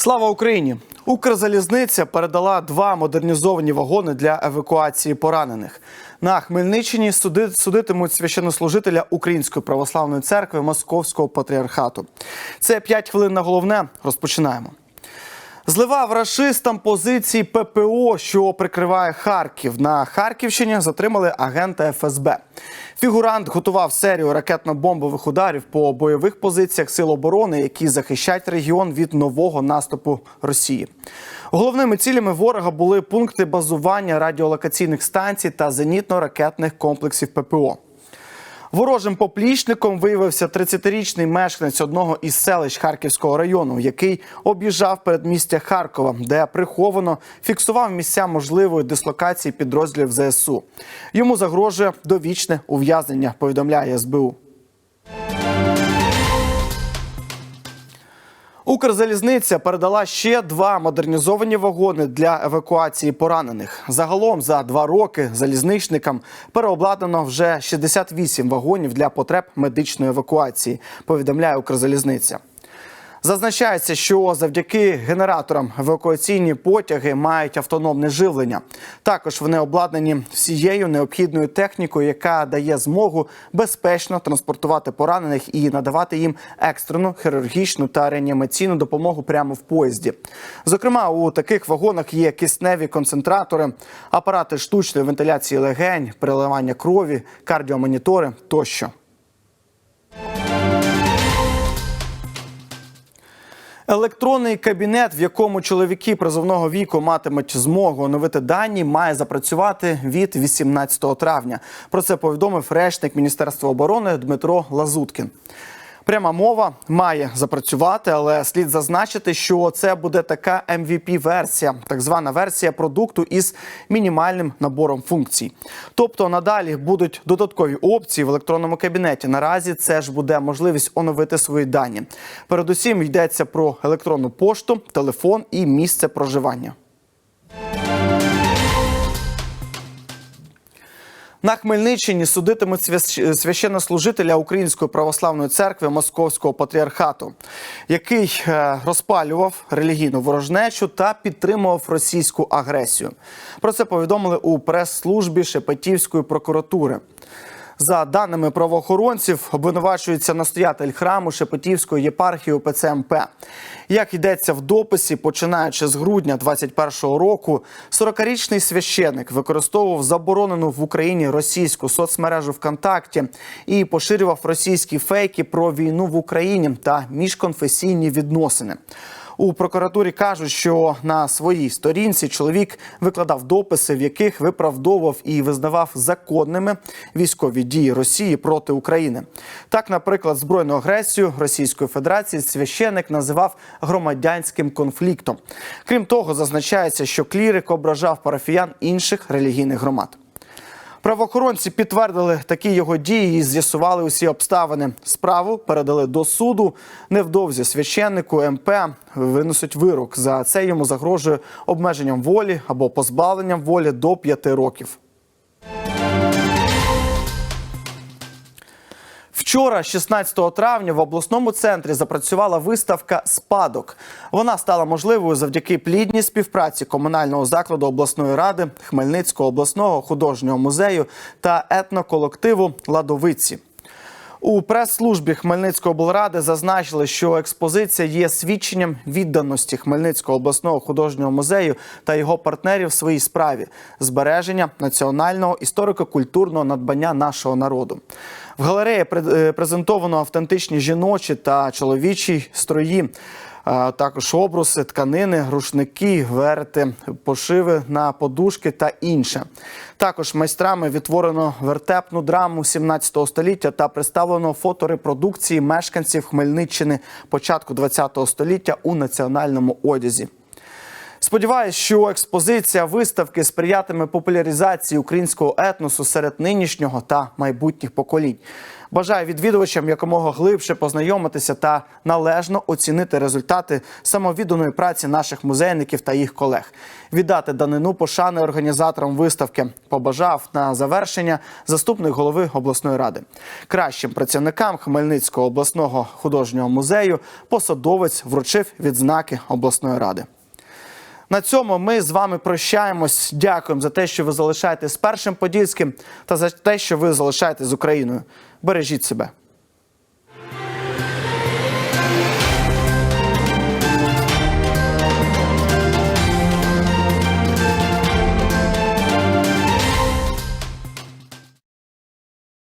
Слава Україні! Укрзалізниця передала два модернізовані вагони для евакуації поранених. На Хмельниччині суди, судитимуть священнослужителя Української православної церкви Московського патріархату. Це 5 хвилин на головне. Розпочинаємо. Зливав рашистам позиції ППО, що прикриває Харків. На Харківщині затримали агента ФСБ. Фігурант готував серію ракетно-бомбових ударів по бойових позиціях сил оборони, які захищають регіон від нового наступу Росії. Головними цілями ворога були пункти базування радіолокаційних станцій та зенітно-ракетних комплексів ППО. Ворожим поплічником виявився 30-річний мешканець одного із селищ Харківського району, який об'їжджав передмістя Харкова, де приховано фіксував місця можливої дислокації підрозділів ЗСУ. Йому загрожує довічне ув'язнення. Повідомляє СБУ. Укрзалізниця передала ще два модернізовані вагони для евакуації поранених. Загалом за два роки залізничникам переобладнано вже 68 вагонів для потреб медичної евакуації. Повідомляє Укрзалізниця. Зазначається, що завдяки генераторам евакуаційні потяги мають автономне живлення. Також вони обладнані всією необхідною технікою, яка дає змогу безпечно транспортувати поранених і надавати їм екстрену хірургічну та реанімаційну допомогу прямо в поїзді. Зокрема, у таких вагонах є кисневі концентратори, апарати штучної вентиляції легень, переливання крові, кардіомонітори тощо. Електронний кабінет, в якому чоловіки призовного віку матимуть змогу оновити дані, має запрацювати від 18 травня. Про це повідомив речник Міністерства оборони Дмитро Лазуткін. Пряма мова має запрацювати, але слід зазначити, що це буде така mvp версія так звана версія продукту із мінімальним набором функцій. Тобто надалі будуть додаткові опції в електронному кабінеті. Наразі це ж буде можливість оновити свої дані. Передусім йдеться про електронну пошту, телефон і місце проживання. На Хмельниччині судитимуть свящ- священнослужителя Української православної церкви Московського патріархату, який е, розпалював релігійну ворожнечу та підтримував російську агресію. Про це повідомили у прес-службі Шепетівської прокуратури. За даними правоохоронців, обвинувачується настоятель храму Шепетівської єпархії УПЦ МП. Як йдеться в дописі, починаючи з грудня 21-го року, 40-річний священик використовував заборонену в Україні російську соцмережу ВКонтакті і поширював російські фейки про війну в Україні та міжконфесійні відносини. У прокуратурі кажуть, що на своїй сторінці чоловік викладав дописи, в яких виправдовував і визнавав законними військові дії Росії проти України. Так, наприклад, збройну агресію Російської Федерації священик називав громадянським конфліктом. Крім того, зазначається, що клірик ображав парафіян інших релігійних громад. Правоохоронці підтвердили такі його дії і з'ясували усі обставини. Справу передали до суду. Невдовзі священнику МП винесуть вирок. За це йому загрожує обмеженням волі або позбавленням волі до п'яти років. Вчора, 16 травня, в обласному центрі запрацювала виставка Спадок. Вона стала можливою завдяки плідній співпраці комунального закладу обласної ради, Хмельницького обласного художнього музею та етноколективу Ладовиці. У прес-службі Хмельницької облради зазначили, що експозиція є свідченням відданості Хмельницького обласного художнього музею та його партнерів в своїй справі збереження національного історико-культурного надбання нашого народу. В галереї е, презентовано автентичні жіночі та чоловічі строї. Також обруси, тканини, грушники, верти, пошиви на подушки та інше. Також майстрами відтворено вертепну драму 17 століття та представлено фоторепродукції мешканців Хмельниччини початку 20 століття у національному одязі. Сподіваюсь, що експозиція виставки сприятиме популяризації українського етносу серед нинішнього та майбутніх поколінь. Бажаю відвідувачам якомога глибше познайомитися та належно оцінити результати самовідданої праці наших музейників та їх колег, віддати данину пошани організаторам виставки. Побажав на завершення заступник голови обласної ради. Кращим працівникам Хмельницького обласного художнього музею посадовець вручив відзнаки обласної ради. На цьому ми з вами прощаємось. Дякуємо за те, що ви залишаєтесь з першим подільським та за те, що ви залишаєтесь з Україною. Бережіть себе.